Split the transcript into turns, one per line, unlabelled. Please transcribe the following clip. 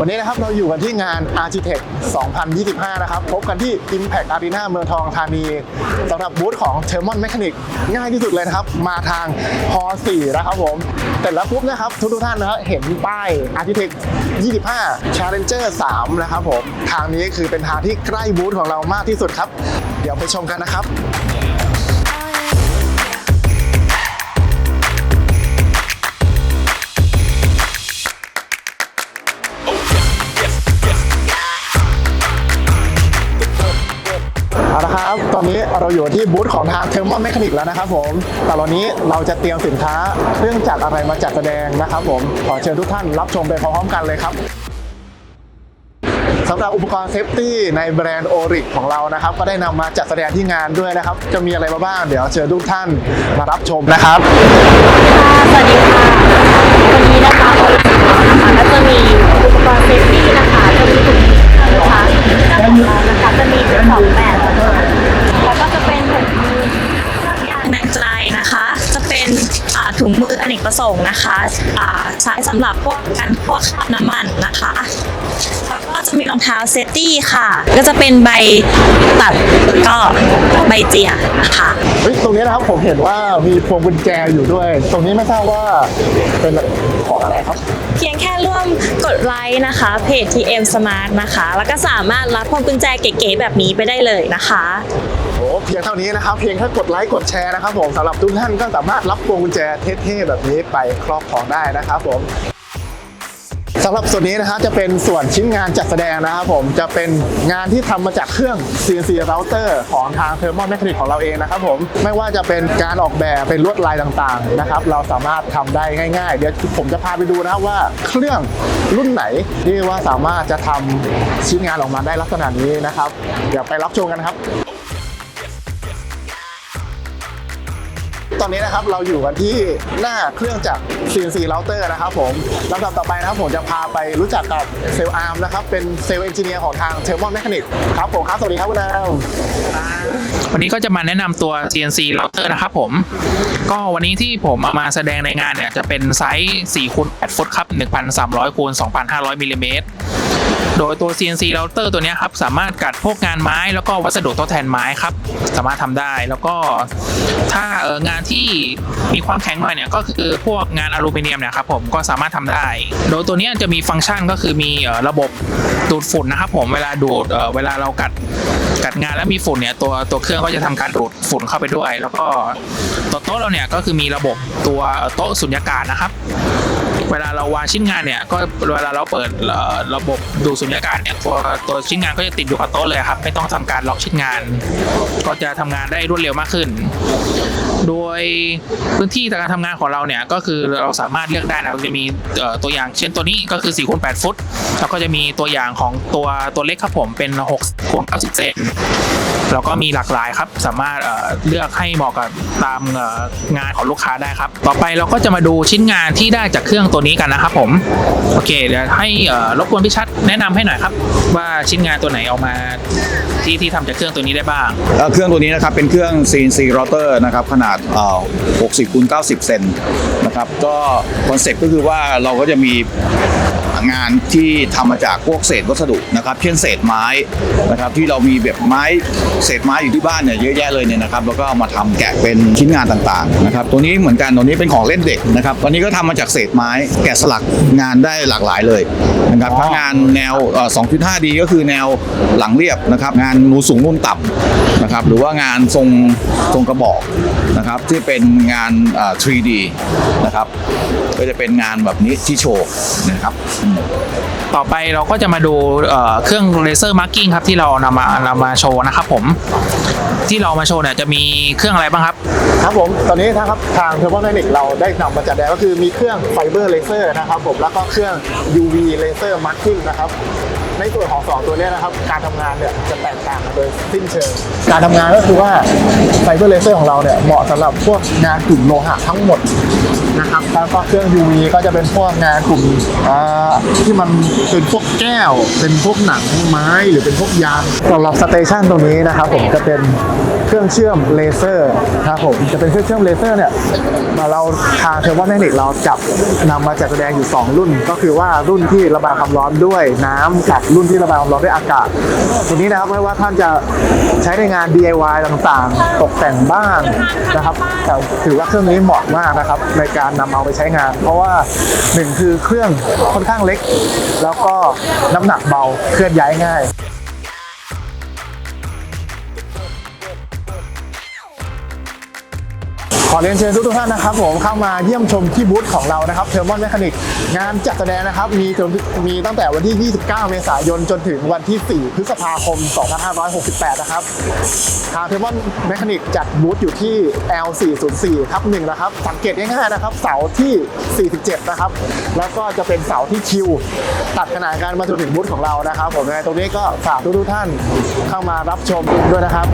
วันนี้นะครับเราอยู่กันที่งาน Architect 2025 นะครับ พบกันที่ Impact Arena เมืองทองธานีสำหรับบูธของ Thermon Mechanic ง่ายที่สุดเลยนะครับ มาทางฮ4นะครับผมเสร็จแล้วปุ๊บนะครับ ทุกทุกท่านนะเห็นป้าย Architect 25 Challenger 3 นะครับผม ทางนี้คือเป็นทางที่ใกล้บูธของเรามากที่สุดครับ เดี๋ยวไปชมกันนะครับะครับ ตอนนี้เราอยู่ที่บูธของทางเทอร์มอ m เมคานิกแล้วนะครับผม แต่ตอนนี้เราจะเตรียมสินค้าเครื่องจักรอะไรมาจัดแสดงนะครับผม ขอเชิญทุกท่านรับชมไปพร้อมๆกันเลยครับสำหรับอุปกรณ์เซฟตี้ในแบรนด์โอริกของเรานะครับ ก็ได้นำมาจัดแสดงที่งานด้วยนะครับ จะมีอะไรมาบ้าง เดี๋ยวเชิญทุกท่านมารับชมนะครับ
ส ถุงมืออเนกประสงค์นะคะอ่าใช้สำหรับพวกการพวกคราบน้ำมันนะคะแล้วก็จะมีรองเท้าเซฟตี้ค่ะ ก็จะเป็นใบตัดแล้วก็ใบเจียนะคะ
เฮ้ยตรงนี้นะครับผมเห็นว่ามีพวงกุญแจอยู่ด้วย ตรงนี้ไม่ทราบว่าเป็นของอะไรครับ
เพียงแค่ร่วมกดไลค์นะคะเพจ TM Smart นะคะ แล้วก็สามารถรับพวงกุญแจเก๋ๆแบบนี้ไปได้เลยนะคะ
โอ้ เพียงเท่านี้นะครับ เพียงแค่กดไลค์กดแชร์นะครับผมสำหรับทุกท่านก็สามารถรับพวงกุญแจเท่ๆแบบนี้ไปครอบครองได้นะครับผมสำหรับส่วนนี้นะครับจะเป็นส่วนชิ้นงานจัดแสดงนะครับผมจะเป็นงานที่ทำมาจากเครื่อง CNC router ของทาง Thermal Mechanic ของเราเองนะครับผมไม่ว่าจะเป็นการออกแบบเป็นลวดลายต่างๆนะครับเราสามารถทำได้ง่ายๆ เดี๋ยวผมจะพาไปดูนะครับว่าเครื่องรุ่นไหนที่ว่าสามารถจะทำชิ้นงานออกมาได้ลักษณะนี้นะครับ เดี๋ยวไปรับชมกันครับ ตอนนี้นะครับเราอยู่กันที่หน้าเครื่องจักร CNC router นะครับผมลำดับต่อไปนะครับผมจะพาไปรู้จักกับเซลล์อาร์มนะครับเป็นเซลล์เอนจิเนียร์ของทาง t e l m o n Mechanic ครับผมครับสวัสดีครับคุณอาร์ม
วันนี้ก็จะมาแนะนำตัว CNC router นะครับผม ก็วันนี้ที่ผมเอามาแสดงในงานเนี่ยจะเป็นไซส์4คูณ8ฟุตครับ 1,300คูณ2,500มิลลิเมตร โดยตัว CNC router ตัวนี้ครับสามารถกัดพวกงานไม้แล้วก็วัสดุทดแทนไม้ครับสามารถทำได้แล้วก็ถ้าเอองานที่มีความแข็งหน่อยเนี่ยก็คือพวกงานอลูมิเนียมเนี่ยครับผมก็สามารถทำได้ โดยตัวนี้จะมีฟังก์ชันก็คือมีระบบดูดฝุ่นนะครับผมเวลาดูดเอ่อเวลาเรากัดกัดงานแล้วมีฝุ่นเนี่ยตัวตัวเครื่องก็จะทำการดูดฝุ่นเข้าไปด้วย แล้วก็ตัวโต๊ะเราเนี่ยก็คือมีระบบตัวโต๊ะสุญญากาศนะครับ เวลาเราวางชิ้นงานเนี่ยก็เวลาเราเปิดระบบดูสุญญากาศเนี่ยตัวตัวชิ้นงานก็จะติดอยู่กับโต๊ะเลยครับไม่ต้องทำการล็อกชิ้นงาน ก็จะทำงานได้รวดเร็วมากขึ้น โดยพื้นที่การทำงานของเราเนี่ยก็คือเราสามารถเลือกได้นะเราจะมีตัวอย่างเช่นตัวนี้ก็คือ4คูณ8ฟุตแล้วก็จะมีตัวอย่างของตัวตัวเล็กครับผมเป็น6คูณ90เซน แล้วก็มีหลากหลายครับ สามารถเลือกให้เหมาะกับตามงานของลูกค้าได้ครับ ต่อไปเราก็จะมาดูชิ้นงานที่ได้จากเครื่องตัวนี้กันนะครับผมโอเคเดี๋ยวให้รบกวนพี่ชัดแนะนำให้หน่อยครับ ว่าชิ้นงานตัวไหนออกมาที่ที่ทำจากเครื่องตัวนี้ได้บ้าง
เครื่องตัวนี้นะครับเป็นเครื่อง CNC router นะครับขนาด 60คูณ90 เซนนะครับก็คอนเซ็ปต์ก็คือว่าเราก็จะมี งานที่ทำมาจากพวกเศษวัสดุนะครับเช่นเศษไม้นะครับที่เรามีแบบไม้เศษไม้อยู่ที่บ้านเนี่ยเยอะแยะเลยเนี่ยนะครับแล้วก็เอามาทำแกะเป็นชิ้นงานต่างๆนะครับตัวนี้เหมือนกันตัวนี้เป็นของเล่นเด็กนะครับตัวนี้ก็ทำมาจากเศษไม้แกะสลักงานได้หลากหลายเลยนะครับทั้งงานแนวเอ่อ 2.5D ก็คือแนวหลังเรียบนะครับงานนูนสูงนูนต่ำนะครับหรือว่างานทรงทรงกระบอกนะครับที่เป็นงานเอ่อ 3D นะครับ ก็จะเป็นงานแบบนี้ที่โชว์นะครับ
ต่อไปเราก็จะมาดูเอ่อเครื่องเลเซอร์มาร์กิ้งครับที่เรานำมานำมาโชว์นะครับผมที่เรามาโชว์เนี่ยจะมีเครื่องอะไรบ้างครับ
ครับผมตอนนี้นะครับทาง Thermal Mechanic เราได้นำมาจัดแสดงก็คือมีเครื่องไฟเบอร์เลเซอร์นะครับผมแล้วก็เครื่อง UV laser marking นะครับ ในส่วนของสองตัวเนี้นะครับ การทำงานเนี่ยจะแตกต่างกันโดยสิ้นเชิง การทำงานก็คือว่าไฟเบอร์เลเซอร์ของเราเนี่ยเหมาะสำหรับพวกงานกลุ่มโลหะทั้งหมดนะครับแล้วก็เครื่อง UV ก็จะเป็นพวกงานกลุ่มอ่าที่มันเป็นพวกแก้ว เป็นพวกหนังไม้หรือเป็นพวกยางสำหรับสเตชันตรงนี้นะครับผมจะเป็นเครื่องเชื่อมเลเซอร์ครับผมจะเป็นเครื่องเชื่อมเลเซอร์เนี่ยมาเราทางเทอร์โมเมติกเราจับนำมาจัดแสดงอยู่ 2 รุ่น ก็คือว่ารุ่นที่ระบายความร้อนด้วยน้ำกับรุ่นที่ระบายความร้อนด้วยอากาศตัวนี้นะครับไม่ว่าท่านจะใช้ในงาน DIY ต่างๆ ตกแต่งบ้านนะครับแต่ถือว่าเครื่องนี้เหมาะมากนะครับ ในการนำเอาไปใช้งาน เพราะว่าหนึ่งคือเครื่องค่อนข้างเล็ก แล้วก็น้ำหนักเบาเคลื่อนย้ายง่าย อเรียนเชิญทุกท่านนะครับผมเข้ามาเยี่ยมชมที่บูธของเรานะครับเทอร์มอนแมคานิกงานจัดแสดงนะครับมีจนมีตั้งแต่วันที่ 29 เมษายนจนถึงวันที่ 4 พฤษภาคม 2568 นะครับทางเทอร์มอนแมคานิกจัดบูธอยู่ที่ L404 ทับ1นะครับ สังเกตง่ายๆนะครับ เสาที่ 47 นะครับ แล้วก็จะเป็นเสาที่คิว ตัดขนาดกันมาจนถึงบูธของเรานะครับผมในตรงนี้ก็ฝากทุกท่านเข้ามารับชมด้วยนะครับ